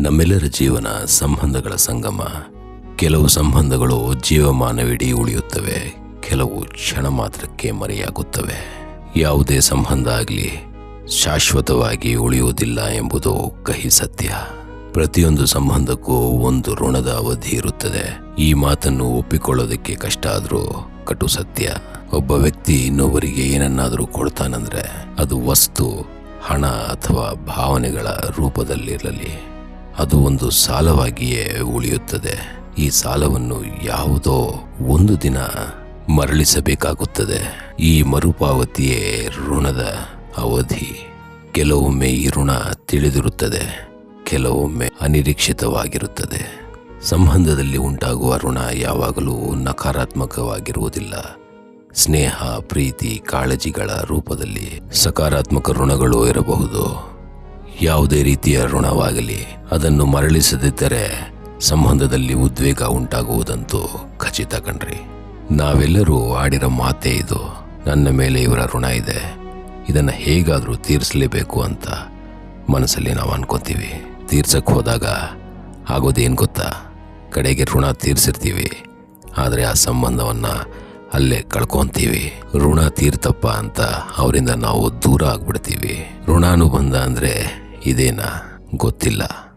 ನಮ್ಮೆಲ್ಲರ ಜೀವನ ಸಂಬಂಧಗಳ ಸಂಗಮ. ಕೆಲವು ಸಂಬಂಧಗಳು ಜೀವಮಾನವಿಡೀ ಉಳಿಯುತ್ತವೆ, ಕೆಲವು ಕ್ಷಣ ಮಾತ್ರಕ್ಕೆ ಮರೆಯಾಗುತ್ತವೆ. ಯಾವುದೇ ಸಂಬಂಧ ಆಗಲಿ ಶಾಶ್ವತವಾಗಿ ಉಳಿಯುವುದಿಲ್ಲ ಎಂಬುದು ಕಹಿ ಸತ್ಯ. ಪ್ರತಿಯೊಂದು ಸಂಬಂಧಕ್ಕೂ ಒಂದು ಋಣದ ಅವಧಿ ಇರುತ್ತದೆ. ಈ ಮಾತನ್ನು ಒಪ್ಪಿಕೊಳ್ಳೋದಕ್ಕೆ ಕಷ್ಟ ಆದರೂ ಕಟು ಸತ್ಯ. ಒಬ್ಬ ವ್ಯಕ್ತಿ ಇನ್ನೊಬ್ಬರಿಗೆ ಏನನ್ನಾದರೂ ಕೊಡ್ತಾನಂದ್ರೆ ಅದು ವಸ್ತು, ಹಣ ಅಥವಾ ಭಾವನೆಗಳ ರೂಪದಲ್ಲಿರಲಿ. ಅದು ಒಂದು ಸಾಲವಾಗಿಯೇ ಉಳಿಯುತ್ತದೆ. ಈ ಸಾಲವನ್ನು ಯಾವುದೋ ಒಂದು ದಿನ ಮರಳಿಸಬೇಕಾಗುತ್ತದೆ. ಈ ಮರುಪಾವತಿಯೇ ಋಣದ ಅವಧಿ. ಕೆಲವೊಮ್ಮೆ ಈ ಋಣ ತಿಳಿದಿರುತ್ತದೆ. ಕೆಲವೊಮ್ಮೆ ಅನಿರೀಕ್ಷಿತವಾಗಿರುತ್ತದೆ. ಸಂಬಂಧದಲ್ಲಿ ಉಂಟಾಗುವ ಋಣ ಯಾವಾಗಲೂ ನಕಾರಾತ್ಮಕವಾಗಿರುವುದಿಲ್ಲ. ಸ್ನೇಹ, ಪ್ರೀತಿ, ಕಾಳಜಿಗಳ ರೂಪದಲ್ಲಿ ಸಕಾರಾತ್ಮಕ ಋಣಗಳು ಇರಬಹುದು. ಯಾವುದೇ ರೀತಿಯ ಋಣವಾಗಲಿ. ಅದನ್ನು ಮರಳಿಸದಿದ್ದರೆ ಸಂಬಂಧದಲ್ಲಿ ಉದ್ವೇಗ ಉಂಟಾಗುವುದಂತೂ ಖಚಿತ ಕಣ್ರಿ. ನಾವೆಲ್ಲರೂ ಆಡಿರೋ ಮಾತೇ ಇದು. ನನ್ನ ಮೇಲೆ ಇವರ ಋಣ ಇದೆ. ಇದನ್ನು ಹೇಗಾದರೂ ತೀರಿಸಲೇಬೇಕು ಅಂತ ಮನಸ್ಸಲ್ಲಿ ನಾವು ಅನ್ಕೋತೀವಿ. ತೀರ್ಸಕ್ಕೆ ಹೋದಾಗ ಆಗೋದೇನು ಗೊತ್ತಾ? ಕಡೆಗೆ ಋಣ ತೀರಿಸಿರ್ತೀವಿ. ಆದರೆ ಆ ಸಂಬಂಧವನ್ನು ಅಲ್ಲೇ ಕಳ್ಕೊತೀವಿ. ಋಣ ತೀರ್ತಪ್ಪ ಅಂತ ಅವರಿಂದ ನಾವು ದೂರ ಆಗ್ಬಿಡ್ತೀವಿ. ಋಣಾನುಬಂಧ ಅಂದರೆ ಇದೇನಾ? ಗೊತ್ತಿಲ್ಲ.